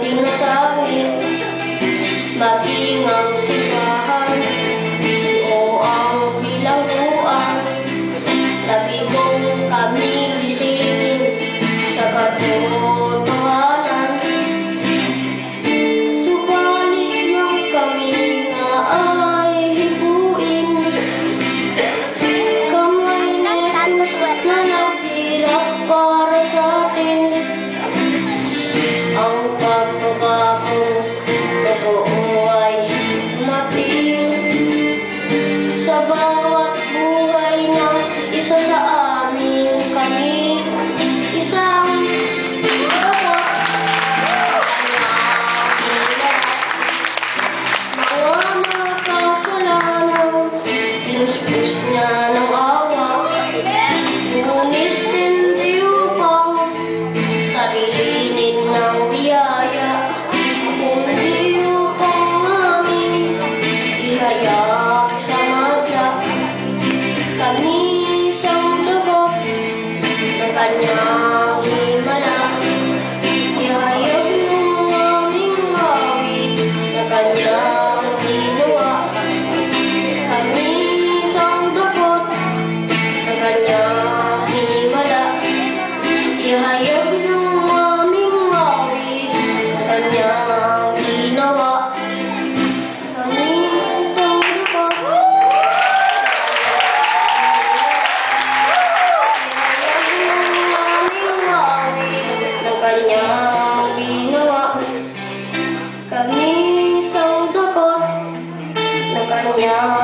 Thinking about sa buhay ng isa sa amin kami isang robot mga makasalanan pinuspus niya ng awa. Ngunit hindi upang sarilinin ng biyaya kundi upang aming ihayag Yeah.